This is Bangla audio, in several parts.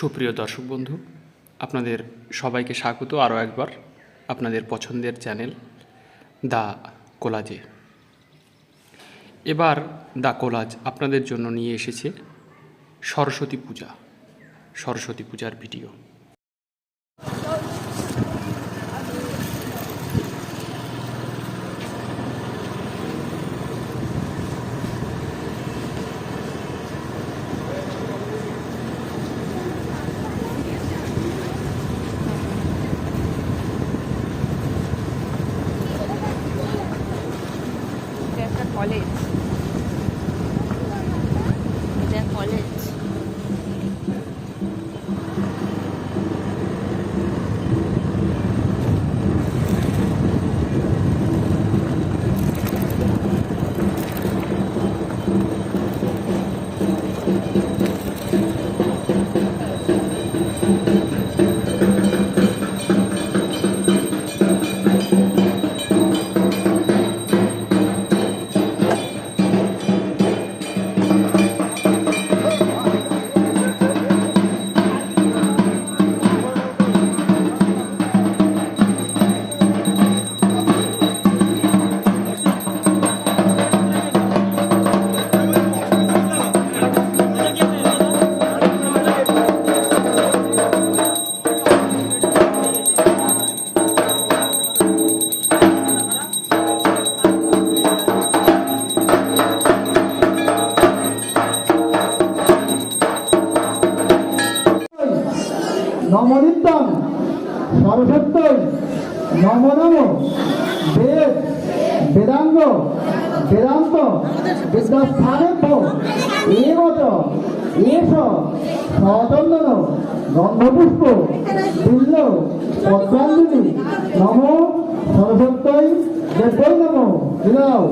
সুপ্রিয় দর্শক বন্ধু, আপনাদের সবাইকে স্বাগত আরও একবার আপনাদের পছন্দের চ্যানেল দা কোলাজে। এবার দা কোলাজ আপনাদের জন্য নিয়ে এসেছে সরস্বতী পূজা, সরস্বতী পূজার ভিডিও। পদ্মাঞ্জলি নম সরস্বত্যই দেবৈ নম। দিলাও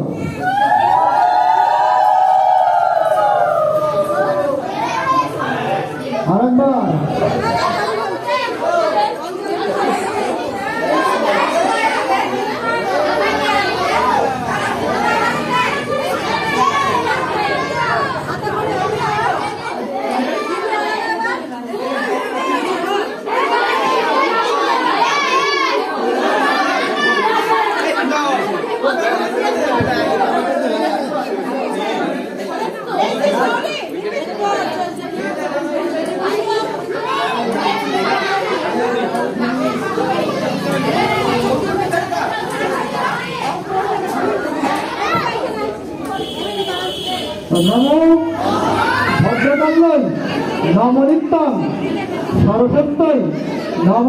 নম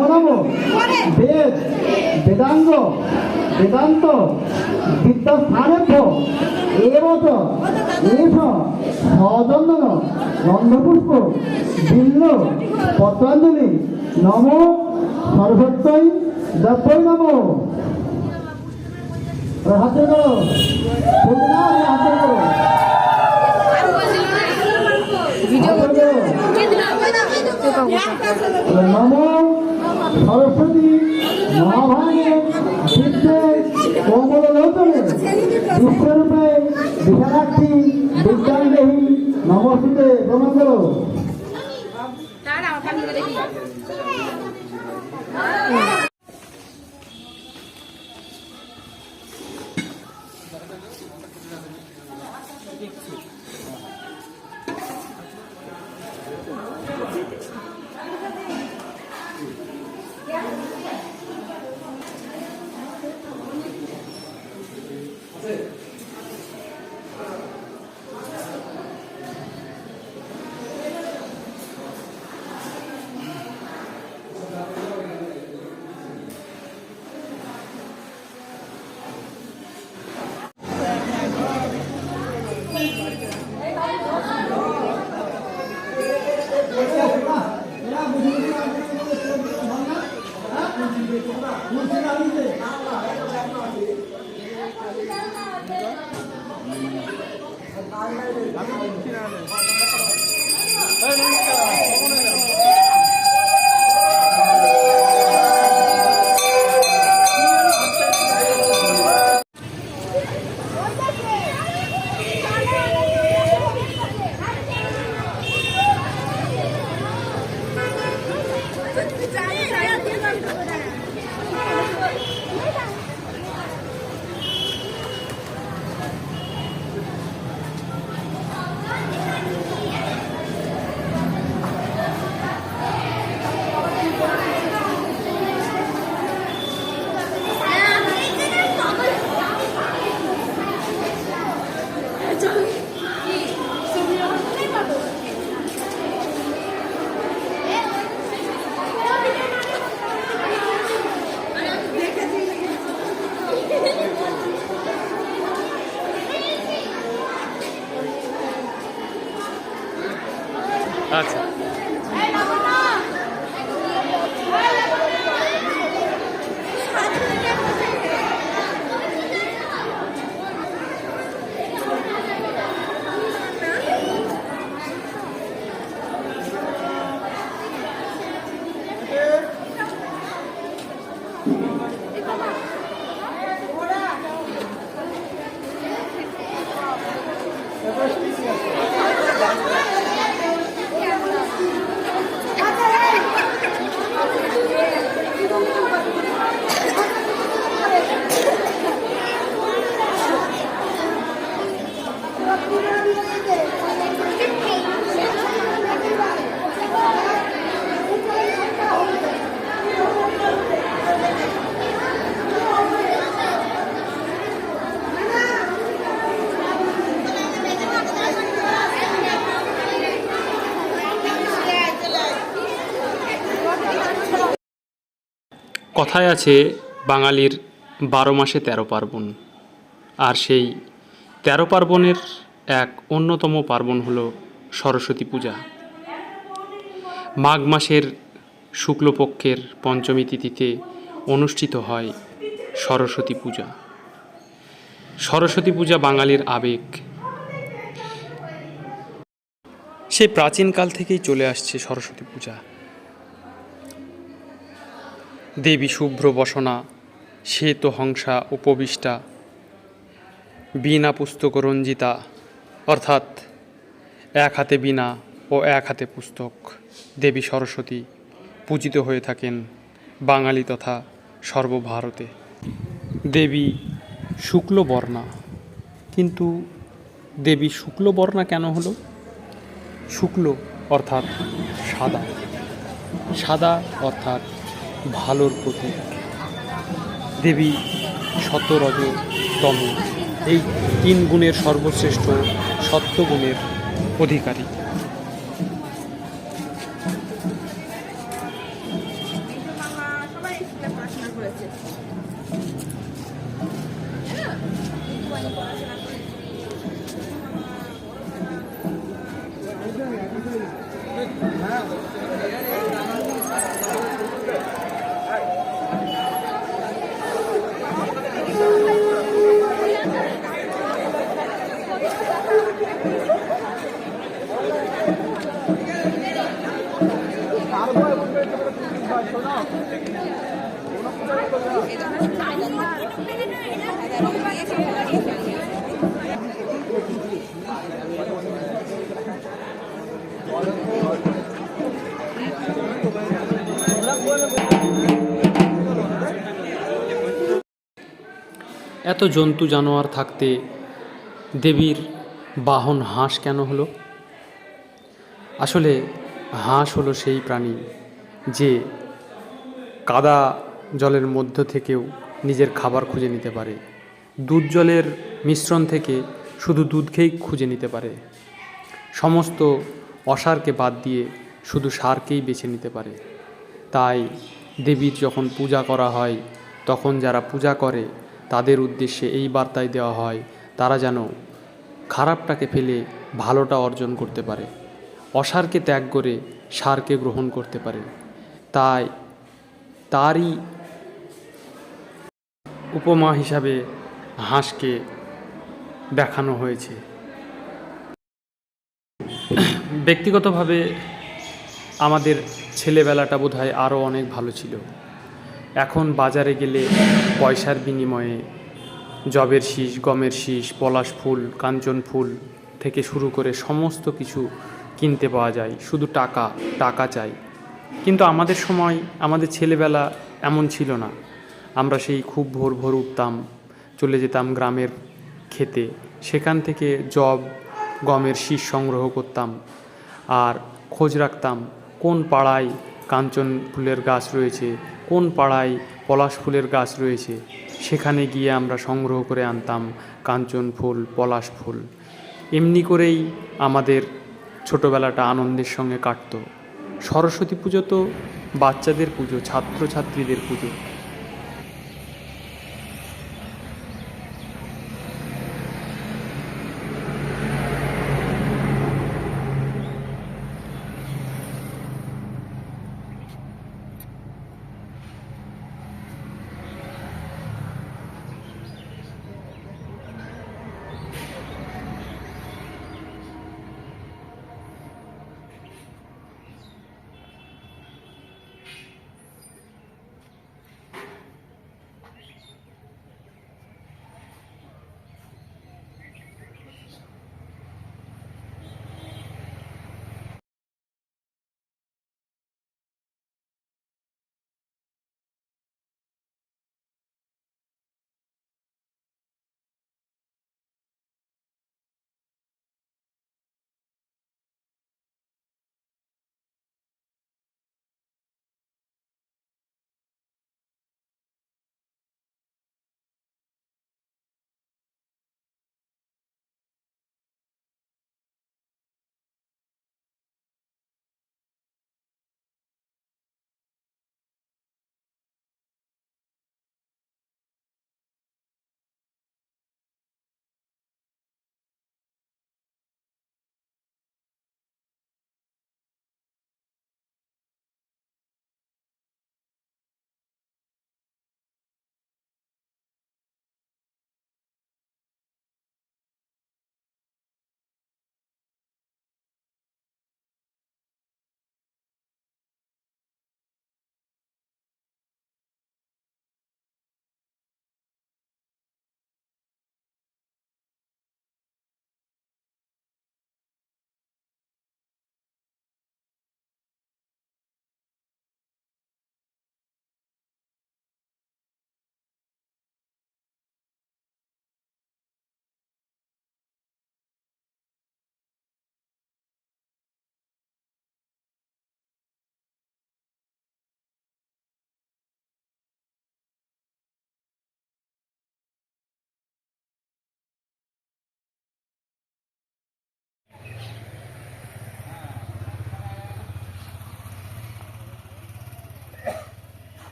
বেদ, বেদাঙ্গ, বেদান্ত, বিদ্যাস্থানেভ্য এবচ এষ সচন্দন গন্ধপুষ্প বিল্ল পত্রাঞ্জলি, নম সরস্বত্যই দব্বই নম। হাত করো। হাত করো। পাবো সরস্বতী মহাভারত মঙ্গললোচনে বিশ্বরূপে বিশালাক্ষী বিদ্যাঙ্গহী নমস্তে প্রণাম করো। দাঁড়াও দেখি। কথায় আছে, বাঙালির বারো মাসে তেরো পার্বণ। আর সেই তেরো পার্বণের এক অন্যতম পার্বণ হলো সরস্বতী পূজা। মাঘ মাসের শুক্লপক্ষের পঞ্চমী তিথিতে অনুষ্ঠিত হয় সরস্বতী পূজা। সরস্বতী পূজা বাঙালির আবেগ। সেই প্রাচীনকাল থেকেই চলে আসছে সরস্বতী পূজা। দেবী শুভ্র বসনা, শ্বেত হংসা উপবিষ্টা, বীণা পুস্তক রঞ্জিতা, অর্থাৎ এক হাতে বীণা ও এক হাতে পুস্তক, দেবী সরস্বতী পূজিত হয়ে থাকেন বাঙালি তথা সর্বভারতে। দেবী শুক্লবর্ণা, কিন্তু দেবী শুক্লবর্ণা কেন হলো? শুক্ল অর্থাৎ সাদা সাদা অর্থাৎ ভালোর প্রতীক দেবী সতরজ তম। এই তিন গুণের সর্বশ্রেষ্ঠ সত্যগুণের অধিকারী। এত জন্তু জানোয়ার থাকতে দেবীর বাহন হাঁস কেন হলো? আসলে হাঁস হলো সেই প্রাণী যে কাদা জলের মধ্য থেকেও নিজের খাবার খুঁজে নিতে পারে। দুধ জলের মিশ্রণ থেকে শুধু দুধ খেয়েই খুঁজে নিতে পারে। সমস্ত অসারকে বাদ দিয়ে শুধু সারকেই বেছে নিতে পারে। তাই দেবীর যখন পূজা করা হয়, তখন যারা পূজা করে তাদের উদ্দেশ্যে এই বার্তায় দেওয়া হয়, তারা যেন খারাপটাকে ফেলে ভালোটা অর্জন করতে পারে, অসারকে ত্যাগ করে সারকে গ্রহণ করতে পারে। তাই তারই উপমা হিসাবে হাঁসকে দেখানো হয়েছে। ব্যক্তিগতভাবে আমাদের ছেলেবেলাটা বোধহয় আরও অনেক ভালো ছিল। এখন বাজারে গেলে পয়সার বিনিময়ে জবের শীষ, গমের শীষ, পলাশ ফুল, কাঞ্চন ফুল থেকে শুরু করে সমস্ত কিছু কিনতে পাওয়া যায়। শুধু টাকা টাকা চাই। কিন্তু আমাদের সময়, আমাদের ছেলেবেলা এমন ছিল না। আমরা সেই খুব ভোর ভোর উঠতাম, চলে যেতাম গ্রামের খেতে। সেখান থেকে জব, গমের শীষ সংগ্রহ করতাম আর খোঁজ রাখতাম, কোন পাড়ায় কাঞ্চন ফুলের গাছ রয়েছে কোন পাড়ায় পলাশ ফুলের গাছ রয়েছে? সেখানে গিয়ে আমরা সংগ্রহ করে আনতাম কাঞ্চন ফুল, পলাশ ফুল। এমনি করেই আমাদের ছোটোবেলাটা আনন্দের সঙ্গে কাটত। সরস্বতী পুজো তো বাচ্চাদের পুজো, ছাত্রছাত্রীদের পুজো।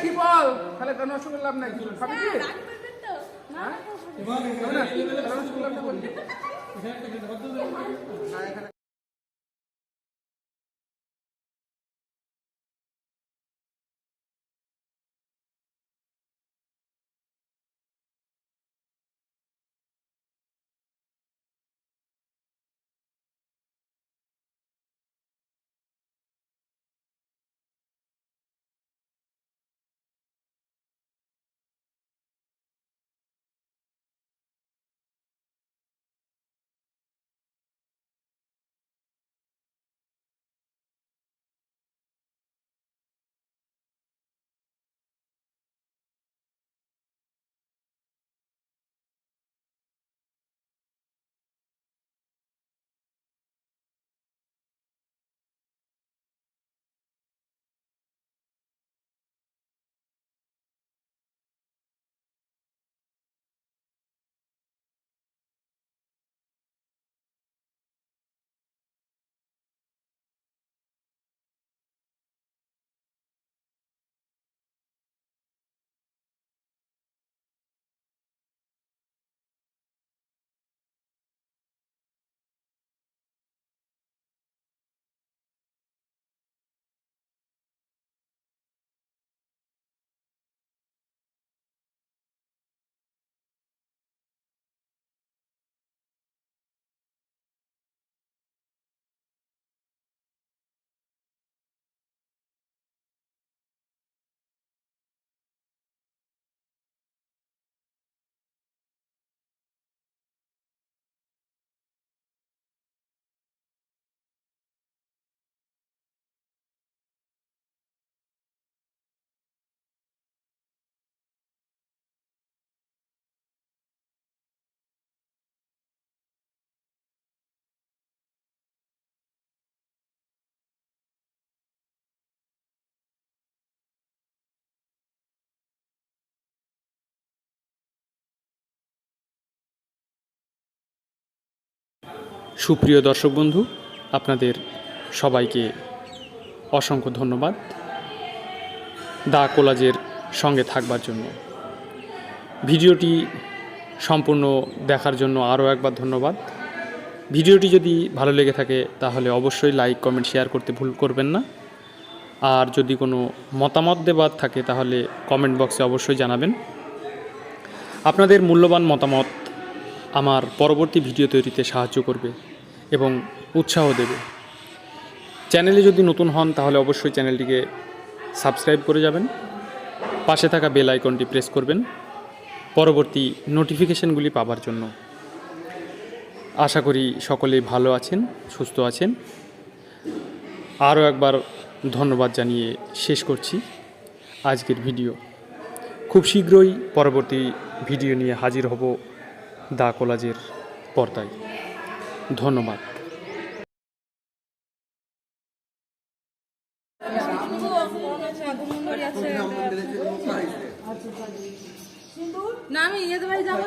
কি বল? তাহলে তো অসুবিধা করলাম না কি খাবি কি? হ্যাঁ? না? না, এখানে সুপ্রিয় দর্শক বন্ধু, আপনাদের সবাইকে অসংখ্য ধন্যবাদ দা কোলাজের সঙ্গে থাকবার জন্য। ভিডিওটি সম্পূর্ণ দেখার জন্য আরও একবার ধন্যবাদ। ভিডিওটি যদি ভালো লেগে থাকে, তাহলে অবশ্যই লাইক, কমেন্ট, শেয়ার করতে ভুল করবেন না। আর যদি কোনো মতামত দেবার থাকে, তাহলে কমেন্ট বক্সে অবশ্যই জানাবেন। আপনাদের মূল্যবান মতামত আমার পরবর্তী ভিডিও তৈরিতে সাহায্য করবে এবং উৎসাহ দেবে। চ্যানেলে যদি নতুন হন, তাহলে অবশ্যই চ্যানেলটিকে সাবস্ক্রাইব করে যাবেন। পাশে থাকা বেল আইকনটি প্রেস করবেন। পরবর্তী নোটিফিকেশনগুলি পাবার জন্য। আশা করি সকলেই ভালো আছেন, সুস্থ আছেন। আরও একবার ধন্যবাদ জানিয়ে শেষ করছি আজকের ভিডিও। খুব শীঘ্রই পরবর্তী ভিডিও নিয়ে হাজির হব। দা কোলাজের পর্দায়। ধন্যবাদ। না আমি বাড়ি যাব।